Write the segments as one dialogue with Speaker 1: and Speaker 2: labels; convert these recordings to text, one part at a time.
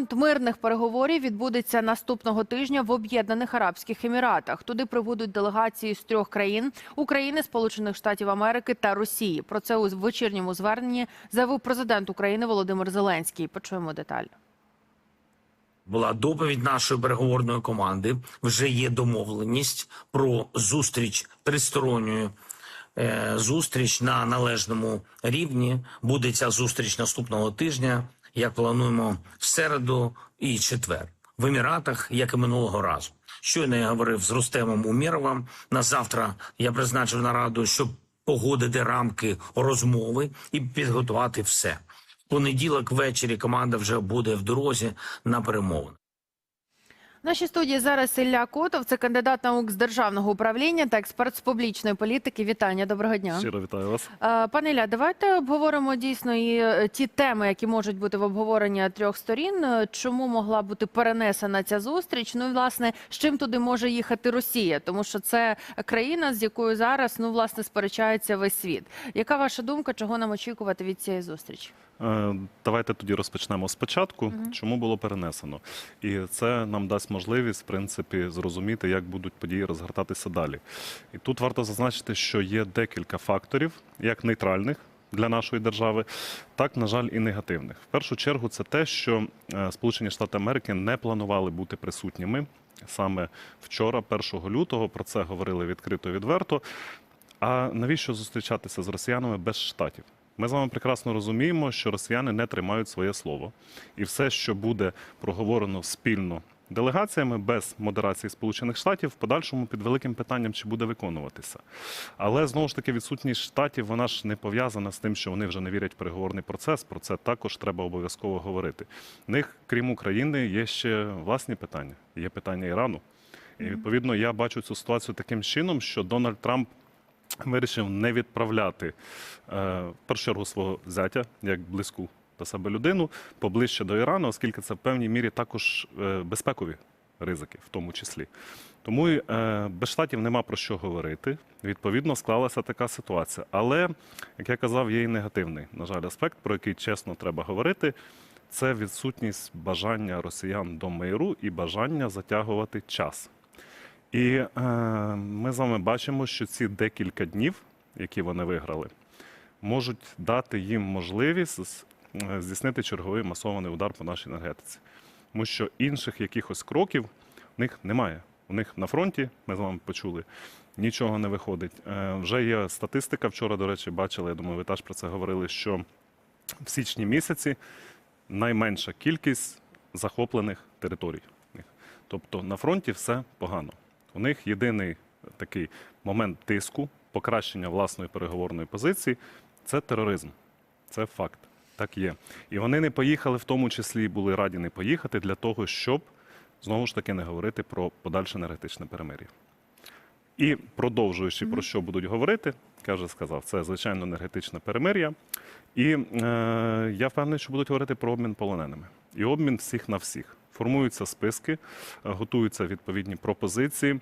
Speaker 1: Раунд мирних переговорів відбудеться наступного тижня в Об'єднаних Арабських Еміратах. Туди прибудуть делегації з трьох країн: України, Сполучених Штатів Америки та Росії. Про це у вечірньому зверненні заявив президент України Володимир Зеленський. Почуємо деталі.
Speaker 2: була доповідь нашої переговорної команди. Вже є домовленість про зустріч тристоронньою. е, Зустріч на належному рівні. Буде ця зустріч наступного тижня. Як плануємо в середу і четвер в Еміратах, як і минулого разу. Щойно я говорив з Рустемом Уміровим. На завтра я призначив нараду, щоб погодити рамки розмови і підготувати все. В понеділок ввечері команда вже буде в дорозі на перемовини.
Speaker 1: В нашій студії зараз Ілля Котов, це кандидат наук з державного управління та експерт з публічної політики. Вітання, доброго дня.
Speaker 3: Щиро вітаю вас.
Speaker 1: Е, Пане Ілля, давайте обговоримо дійсно і е, ті теми, які можуть бути в обговоренні трьох сторін. Е, Чому могла бути перенесена ця зустріч? Ну і власне, з чим туди може їхати Росія? Тому що це країна, з якою зараз ну власне сперечається весь світ. Яка ваша думка, чого нам очікувати від цієї зустрічі?
Speaker 3: Е, Давайте тоді розпочнемо спочатку, чому було перенесено. І це нам дасть можливість, в принципі, зрозуміти, як будуть події розгортатися далі. І тут варто зазначити, що є декілька факторів, як нейтральних. Для нашої держави, так на жаль, і негативних. В першу чергу, це те, що е, Сполучені Штати Америки не планували бути присутніми саме вчора, 1 лютого. Про це говорили відкрито і відверто. А навіщо зустрічатися з росіянами без штатів? Ми з вами прекрасно розуміємо, що росіяни не тримають своє слово, і все, що буде проговорено спільно делегаціями без модерації Сполучених Штатів, в подальшому під великим питанням чи буде виконуватися. Але знову ж таки відсутність штатів вона ж не пов'язана з тим, що вони вже не вірять в переговорний процес. Про це також треба обов'язково говорити. В них, крім України, є ще власні питання. Є питання Ірану. І відповідно я бачу цю ситуацію таким чином, що Дональд Трамп вирішив не відправляти е, в першу свого зятя як близьку до себе людину поближче до Ірану, оскільки це в певній мірі також е, безпекові ризики, в тому числі. Тому е, без штатів нема про що говорити. Відповідно, склалася така ситуація. Але, як я казав, є і негативний, на жаль, аспект, про який чесно треба говорити. Це відсутність бажання росіян до миру і бажання затягувати час. І е, ми з вами бачимо, що ці декілька днів, які вони виграли, можуть дати їм можливість е, здійснити черговий масований удар по нашій енергетиці. Тому що інших якихось кроків в них немає. У них на фронті, ми з вами почули, нічого не виходить. Е, вже є статистика. Вчора, до речі, бачили, я думаю, ви теж про це говорили, що в січні місяці найменша кількість захоплених територій. Тобто на фронті все погано. У них єдиний такий момент тиску, покращення власної переговорної позиції це тероризм. Це факт. Так є. І вони не поїхали, в тому числі були раді не поїхати для того, щоб знову ж таки не говорити про подальше енергетичне перемир'я. І продовжуючи про що будуть говорити, я вже сказав, це звичайно енергетичне перемир'я. І е, я впевнений, що будуть говорити про обмін полоненими. І обмін всіх на всіх. Формуються списки, е, готуються відповідні пропозиції.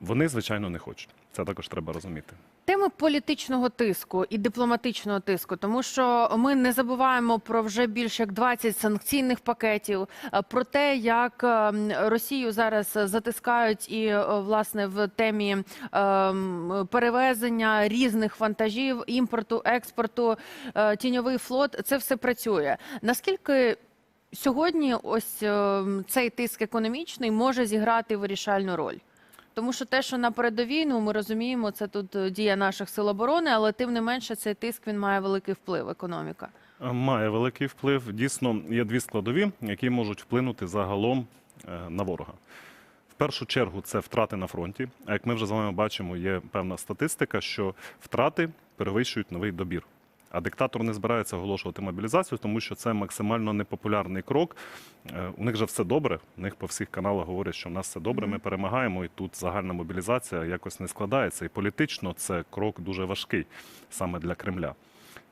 Speaker 3: Вони, звичайно, не хочуть. Це також треба розуміти.
Speaker 1: Теми політичного тиску і дипломатичного тиску, тому що ми не забуваємо про вже більш як 20 санкційних пакетів, е, про те, як е, Росію зараз затискають і власне в темі перевезення різних вантажів, імпорту, експорту, тіньовий флот. Це все працює. Наскільки сьогодні ось е, цей тиск економічний може зіграти вирішальну роль? Тому що те, що на передовій, ну ми розуміємо, це тут е, дія наших сил оборони, але тим не менше цей тиск він має великий вплив. Економіка.
Speaker 3: Е, Має великий вплив. Дійсно, є дві складові, які можуть вплинути загалом на ворога. В першу чергу це втрати на фронті. А як ми вже з вами бачимо, є певна статистика, що втрати перевищують новий добір. А диктатор не збирається оголошувати мобілізацію, тому що це максимально непопулярний крок. Е, У них же все добре. У них по всіх каналах говорять, що в нас все добре, ми перемагаємо, і тут загальна мобілізація якось не складається. І політично це крок дуже важкий саме для Кремля.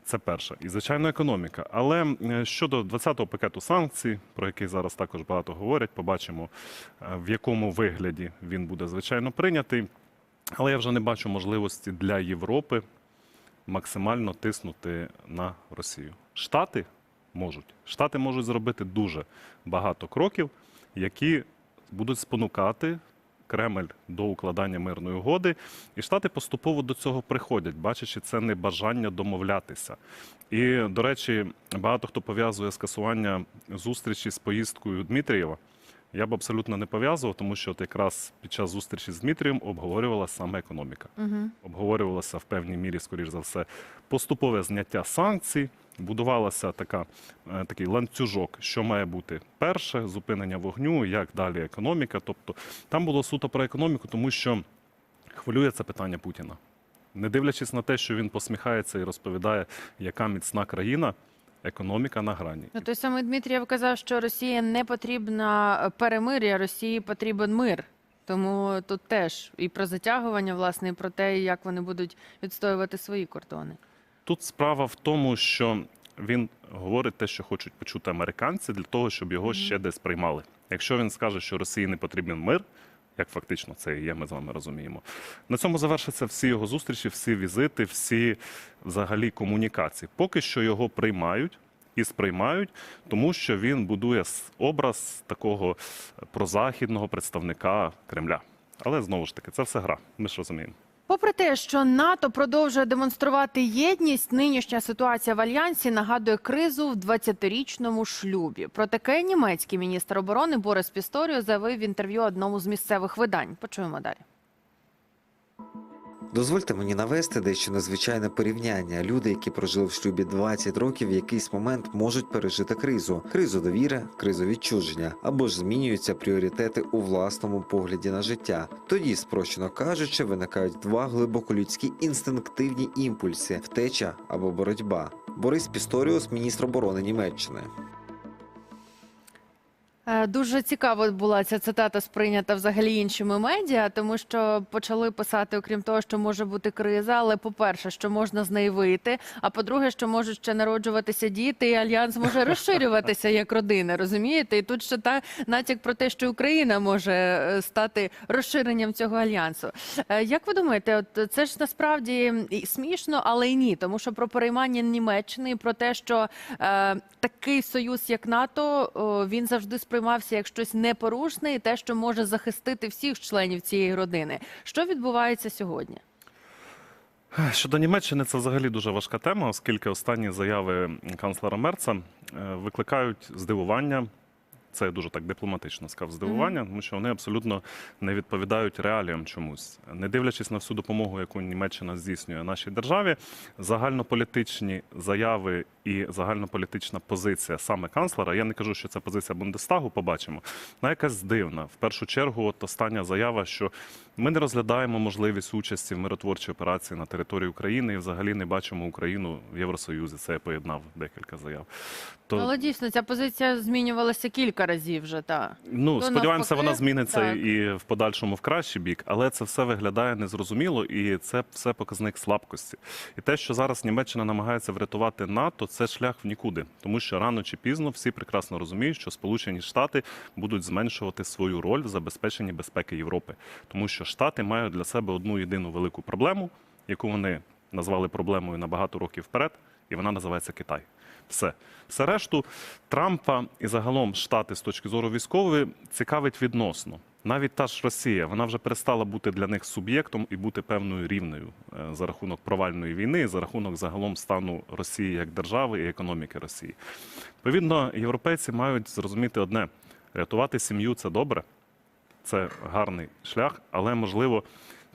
Speaker 3: Це перше. І, звичайно, економіка. Але е, щодо 20-го пакету санкцій, про який зараз також багато говорять, побачимо, е, в якому вигляді він буде, звичайно, прийнятий. Але я вже не бачу можливості для Європи максимально тиснути на Росію. Штати можуть. Штати можуть зробити дуже багато кроків, які будуть спонукати Кремль до укладання мирної угоди, і штати поступово до цього приходять, бачачи це небажання домовлятися. І, до речі, багато хто пов'язує скасування зустрічі з поїздкою Дмитрієва. Я б абсолютно не пов'язував, тому що от якраз під час зустрічі з Дмитрієм обговорювалася саме економіка.
Speaker 1: Угу.
Speaker 3: Обговорювалося в певній мірі, скоріш за все, поступове зняття санкцій. Будувалася така, е, такий ланцюжок, що має бути перше зупинення вогню, як далі економіка. Тобто там було суто про економіку, тому що хвилює це питання Путіна. Не дивлячись на те, що він посміхається і розповідає, яка міцна країна, економіка на грані.
Speaker 1: Ну, той самий Дмитрієв казав, що Росії не потрібна перемир'я, Росії потрібен мир. Тому тут теж і про затягування, власне, і про те, як вони будуть відстоювати свої кордони.
Speaker 3: Тут справа в тому, що він говорить те, що хочуть почути американці, для того, щоб його ще десь приймали. Якщо він скаже, що Росії не потрібен мир, як фактично це і є, ми з вами розуміємо. На цьому завершаться всі його зустрічі, всі візити, всі взагалі комунікації. Поки що його приймають. І сприймають, тому що він будує образ такого прозахідного представника Кремля. Але знову ж таки, це все гра. Ми ж розуміємо.
Speaker 1: Попри те, що НАТО продовжує демонструвати єдність, нинішня ситуація в альянсі нагадує кризу в 20-річному шлюбі. Про таке німецький міністр оборони Борис Пісторіо заявив в інтерв'ю одному з місцевих видань. Почуємо далі.
Speaker 4: Дозвольте мені навести дещо незвичайне порівняння. Люди, які прожили в шлюбі 20 років, в якийсь момент можуть пережити кризу, кризу довіри, кризу відчуження, або ж змінюються пріоритети у власному погляді на життя. Тоді, спрощено кажучи, виникають два глибоко людські інстинктивні імпульси: втеча або боротьба. Борис Пісторіус, міністр оборони Німеччини.
Speaker 1: Е, Дуже цікаво була ця цитата сприйнята взагалі іншими медіа, тому що почали писати, окрім того, що може бути криза, але по-перше, що можна з неї вийти. А по-друге, що можуть ще народжуватися діти, і альянс може розширюватися як родина. Розумієте? І тут ще та натяк про те, що Україна може е, стати розширенням цього альянсу. Е, Як ви думаєте, от це ж насправді і смішно, але й ні, тому що про переймання Німеччини, і про те, що е, такий союз, як НАТО, о, він завжди сприймався як щось непорушне і те, що може захистити всіх членів цієї родини. Що відбувається сьогодні?
Speaker 3: Щодо Німеччини, це взагалі дуже важка тема, оскільки останні заяви канцлера Мерца е, викликають здивування. Це дуже так дипломатично сказав здивування, тому що вони абсолютно не відповідають реаліям чомусь. Не дивлячись на всю допомогу, яку Німеччина здійснює нашій державі, загальнополітичні заяви і загальнополітична позиція саме канцлера. Я не кажу, що це позиція Бундестагу, побачимо. Вона якась дивна. В першу чергу, от остання заява, що ми не розглядаємо можливість участі в миротворчій операції на території України і взагалі не бачимо Україну в Євросоюзі. Це я поєднав декілька заяв. То
Speaker 1: Але дійсно ця позиція змінювалася кілька разів вже. Та
Speaker 3: Ну,
Speaker 1: То
Speaker 3: сподіваємося,
Speaker 1: навпаки,
Speaker 3: вона зміниться
Speaker 1: так.
Speaker 3: і в подальшому в кращий бік, але це все виглядає незрозуміло, і це все показник слабкості. І те, що зараз Німеччина намагається врятувати НАТО, це шлях в нікуди, тому що рано чи пізно всі прекрасно розуміють, що Сполучені Штати будуть зменшувати свою роль в забезпеченні безпеки Європи, тому що Штати мають для себе одну єдину велику проблему, яку вони назвали проблемою на багато років вперед, і вона називається Китай. Все. Все решту Трампа і загалом Штати з точки зору військової цікавить відносно. Навіть та ж Росія, вона вже перестала бути для них суб'єктом і бути певною рівною е, за рахунок провальної війни, за рахунок загалом стану Росії як держави і економіки Росії. Відповідно, європейці мають зрозуміти одне: рятувати сім'ю це добре, це гарний шлях, але можливо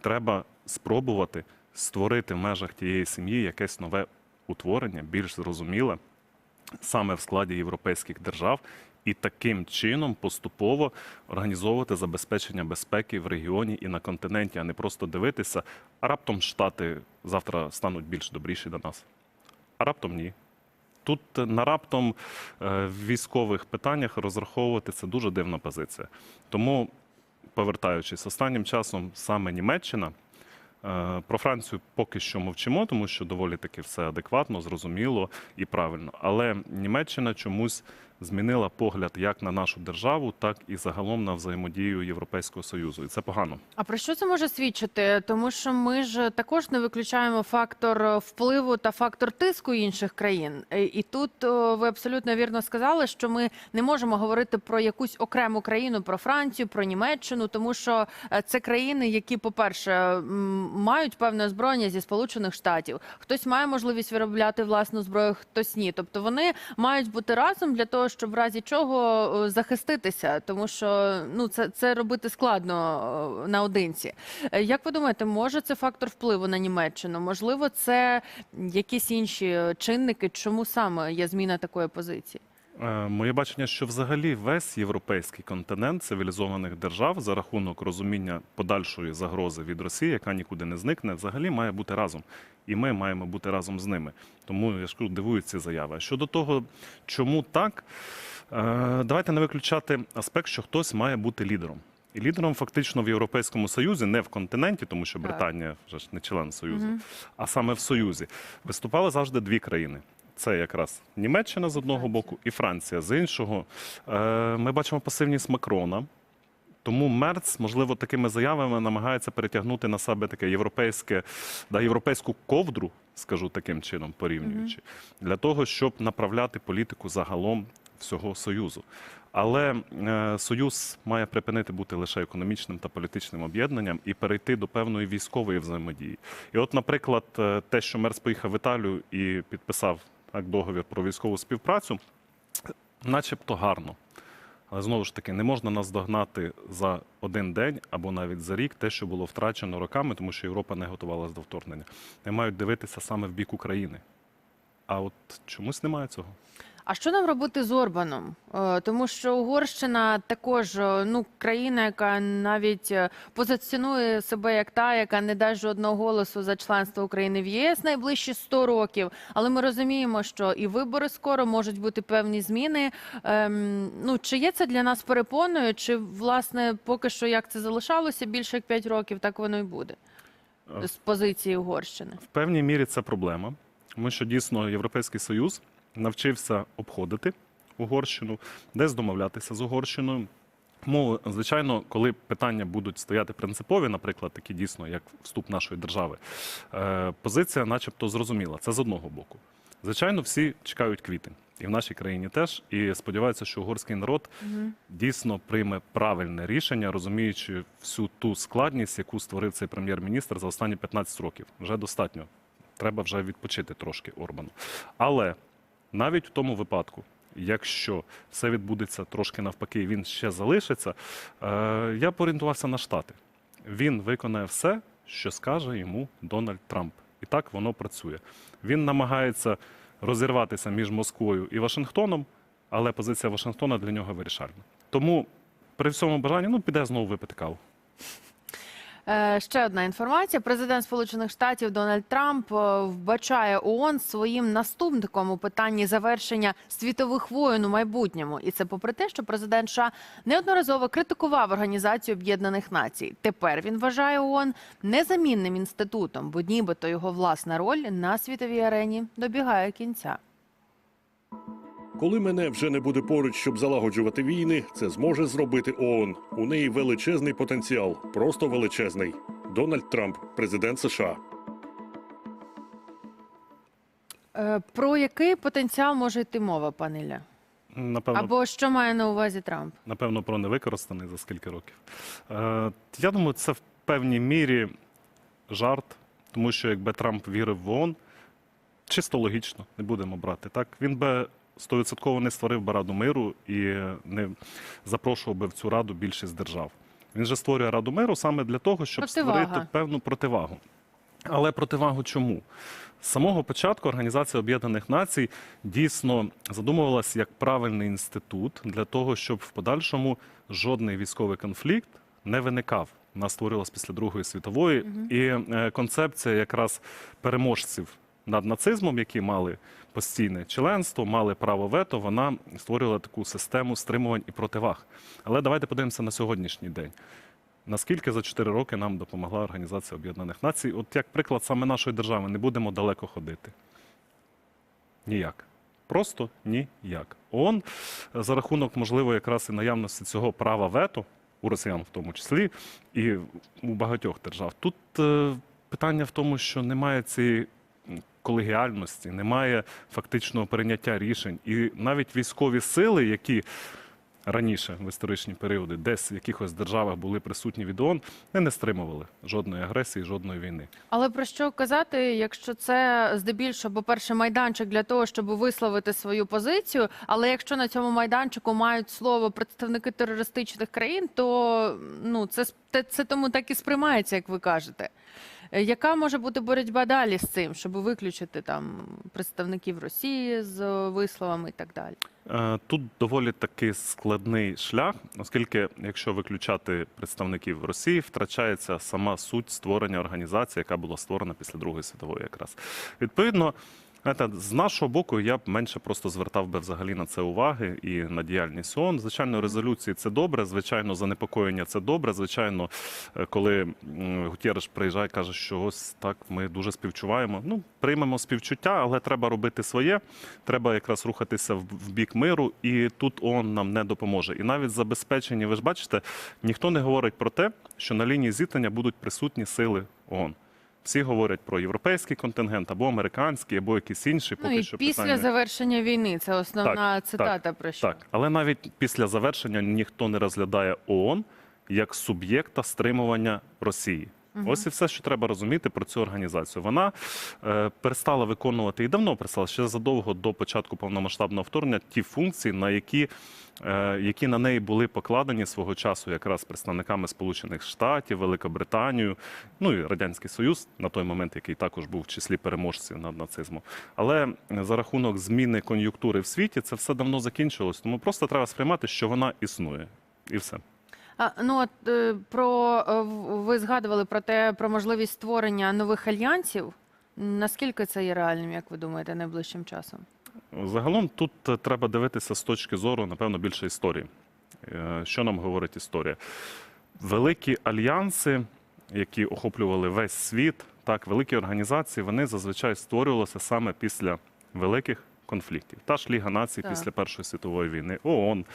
Speaker 3: треба спробувати створити в межах тієї сім'ї якесь нове утворення, більш зрозуміле, саме в складі європейських держав, і таким чином поступово організовувати забезпечення безпеки в регіоні і на континенті, а не просто дивитися, а раптом Штати завтра стануть більш добріші до нас. А раптом ні. Тут е, на раптом е, в військових питаннях розраховувати це дуже дивна позиція. Тому, повертаючись, останнім часом саме Німеччина. Е, Про Францію поки що мовчимо, тому що доволі таки все адекватно, зрозуміло і правильно. Але Німеччина чомусь змінила погляд як на нашу державу, так і загалом на взаємодію Європейського союзу. І це погано.
Speaker 1: А про що це може свідчити? Тому що ми ж також не виключаємо фактор впливу та фактор тиску інших країн. Е, І тут ви абсолютно вірно сказали, що ми не можемо говорити про якусь окрему країну, про Францію, про Німеччину, тому що е, це країни, які, по-перше, мають певне озброєння зі Сполучених Штатів. Хтось має можливість виробляти власну зброю, хтось ні. Тобто вони мають бути разом для того, щоб в разі чого е, захиститися, тому що ну це, це робити складно е, наодинці. Е, Як ви думаєте, може це фактор впливу на Німеччину? Можливо, це якісь інші чинники, чому саме є зміна такої позиції?
Speaker 3: Е, Моє бачення, що взагалі весь європейський континент цивілізованих держав за рахунок розуміння подальшої загрози від Росії, яка нікуди не зникне, взагалі має бути разом. І ми маємо бути разом з ними. Тому я ж кажу, дивують ці заяви. А Щодо того, чому так, е, давайте не виключати аспект, що хтось має бути лідером. І лідером фактично в Європейському Союзі, не в континенті, тому що Британія вже ж не член Союзу,
Speaker 1: Мгм.
Speaker 3: а саме в Союзі, виступали завжди дві країни. Це якраз Німеччина з одного боку і Франція з іншого. Е, Ми бачимо пасивність Макрона. Тому Мерц, можливо, такими заявами намагається перетягнути на себе таке європейське, да, європейську ковдру, скажу таким чином, порівнюючи, для того, щоб направляти політику загалом всього Союзу. Але е, Союз має припинити бути лише економічним та політичним об'єднанням і перейти до певної військової взаємодії. І от, наприклад, е, те, що Мерц поїхав в Італію і підписав договір про військову співпрацю, начебто гарно. Але знову ж таки, не можна наздогнати за один день або навіть за рік те, що було втрачено роками, тому що Європа не готувалася до вторгнення. Не мають дивитися саме в бік України. А от чомусь немає цього.
Speaker 1: А що нам робити з Орбаном? Е, Тому що Угорщина також е, ну країна, яка навіть е, позиціонує себе як та, яка не дасть жодного голосу за членство України в ЄС найближчі 100 років. Але ми розуміємо, що і вибори скоро можуть бути певні зміни. Ем, ну чи є це для нас перепоною? Чи власне поки що як це залишалося більше як 5 років, так воно і буде з позиції Угорщини?
Speaker 3: В певній мірі це проблема, тому що дійсно Європейський Союз навчився обходити Угорщину, десь домовлятися з Угорщиною. Тому, звичайно, коли питання будуть стояти принципові, наприклад, такі дійсно, як вступ нашої держави, е, позиція, начебто, зрозуміла. Це з одного боку. Звичайно, всі чекають квітень, і в нашій країні теж. І сподіваються, що угорський народ дійсно прийме правильне рішення, розуміючи всю ту складність, яку створив цей прем'єр-міністр за останні 15 років. Вже достатньо. Треба вже відпочити трошки Орбану. Але навіть в тому випадку, якщо все відбудеться трошки навпаки, він ще залишиться, е, я порієнтувався на Штати. Він виконає все, що скаже йому Дональд Трамп. І так воно працює. Він намагається розірватися між Москвою і Вашингтоном, але позиція Вашингтона для нього вирішальна. Тому при всьому бажанні ну, піде знову випити каву.
Speaker 1: Е, Ще одна інформація. Президент Сполучених Штатів Дональд Трамп е, вбачає ООН своїм наступником у питанні завершення світових воєн у майбутньому. І це попри те, що президент США неодноразово критикував Організацію Об'єднаних Націй. Тепер він вважає ООН незамінним інститутом, бо нібито його власна роль на світовій арені добігає кінця.
Speaker 5: Коли мене вже не буде поруч, щоб залагоджувати війни, це зможе зробити ООН. У неї величезний потенціал, просто величезний. Дональд Трамп, президент США.
Speaker 1: Е, Про який потенціал може йти мова, пане Ілля?
Speaker 3: Напевно,
Speaker 1: Або що має на увазі Трамп?
Speaker 3: напевно, про невикористаний за скільки років. Е, я думаю, це в певній мірі жарт, тому що якби Трамп вірив в ООН, чисто логічно, не будемо брати. Так, він би стовідсотково не створив би Раду миру і не запрошував би в цю раду більшість держав. Він же створює Раду миру саме для того, щоб
Speaker 1: Противага.
Speaker 3: створити певну противагу. Але противагу чому? З самого початку Організація Об'єднаних Націй дійсно задумувалася як правильний інститут для того, щоб в подальшому жодний військовий конфлікт не виникав. Вона створилась після Другої світової, і е, концепція якраз переможців над нацизмом, які мали постійне членство, мали право вето, вона створювала таку систему стримувань і противаг. Але давайте подивимося на сьогоднішній день. Наскільки за 4 роки нам допомогла Організація Об'єднаних Націй? От як приклад саме нашої держави, не будемо далеко ходити. Ніяк. Просто ніяк. ООН за рахунок, можливо, якраз і наявності цього права вето, у росіян в тому числі, і у багатьох держав. Тут е, питання в тому, що немає цієї колегіальності, немає фактичного прийняття рішень. І навіть військові сили, які раніше в історичні періоди десь в якихось державах були присутні від ООН, не, не стримували жодної агресії, жодної війни.
Speaker 1: Але про що казати, якщо це здебільшого, по-перше, майданчик для того, щоб висловити свою позицію. Але якщо на цьому майданчику мають слово представники терористичних країн, то ну це те- це тому так і сприймається, як ви кажете. Е, Яка може бути боротьба далі з цим, щоб виключити там представників Росії з е, висловами і так далі?
Speaker 3: Е, Тут доволі таки складний шлях, оскільки, якщо виключати представників Росії, втрачається сама суть створення організації, яка була створена після Другої світової, якраз відповідно. Знаєте, З нашого боку, я б менше просто звертав би взагалі на це уваги і на діяльність ООН. Звичайно, резолюції це добре. Звичайно, занепокоєння це добре. Звичайно, е, коли Гутєреш приїжджає, каже, що ось так ми дуже співчуваємо. Ну, приймемо співчуття, але треба робити своє. Треба якраз рухатися в, в бік миру, і тут ООН нам не допоможе. І навіть забезпечені, ви ж бачите, ніхто не говорить про те, що на лінії зіткнення будуть присутні сили ООН. Всі говорять про європейський контингент або американський, або якийсь інший.
Speaker 1: Ну
Speaker 3: Поки
Speaker 1: і
Speaker 3: що
Speaker 1: після
Speaker 3: питання.
Speaker 1: завершення війни це основна
Speaker 3: Так,
Speaker 1: цитата про що
Speaker 3: Так, але навіть після завершення ніхто не розглядає ООН як суб'єкта стримування Росії. Ось і все, що треба розуміти про цю організацію. Вона е, перестала виконувати і давно перестала ще задовго до початку повномасштабного вторгнення ті функції, на які, е, які на неї були покладені свого часу, якраз представниками Сполучених Штатів, Великобританію, ну і Радянський Союз на той момент, який також був в числі переможців над нацизмом. Але за рахунок зміни кон'юнктури в світі це все давно закінчилось. Тому просто треба сприймати, що вона існує, і все.
Speaker 1: Ну от е, про е, ви згадували про те про можливість створення нових альянсів. Наскільки це є реальним, як ви думаєте, найближчим часом?
Speaker 3: Загалом тут е, треба дивитися з точки зору, напевно, більше історії. Що нам говорить історія? Великі альянси, які охоплювали весь світ, так, великі організації, вони зазвичай створювалися саме після великих конфліктів. Та ж Ліга націй
Speaker 1: Так.
Speaker 3: після Першої світової війни, ООН.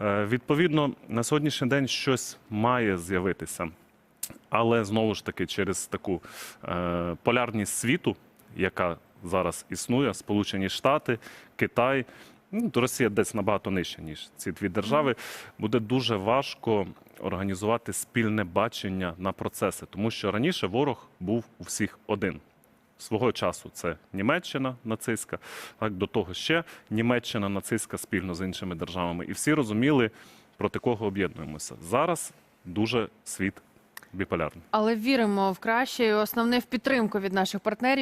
Speaker 3: Е, Відповідно, на сьогоднішній день щось має з'явитися. Але знову ж таки, через таку е, полярність світу, яка зараз існує, Сполучені Штати, Китай, ну, Росія десь набагато нижче, ніж ці дві держави, буде дуже важко організувати спільне бачення на процеси, тому що раніше ворог був у всіх один. Свого часу це Німеччина нацистська, так до того ще Німеччина нацистська спільно з іншими державами. І всі розуміли, проти кого об'єднуємося. Зараз дуже світ біполярний.
Speaker 1: Але віримо в краще. І основне в підтримку від наших партнерів.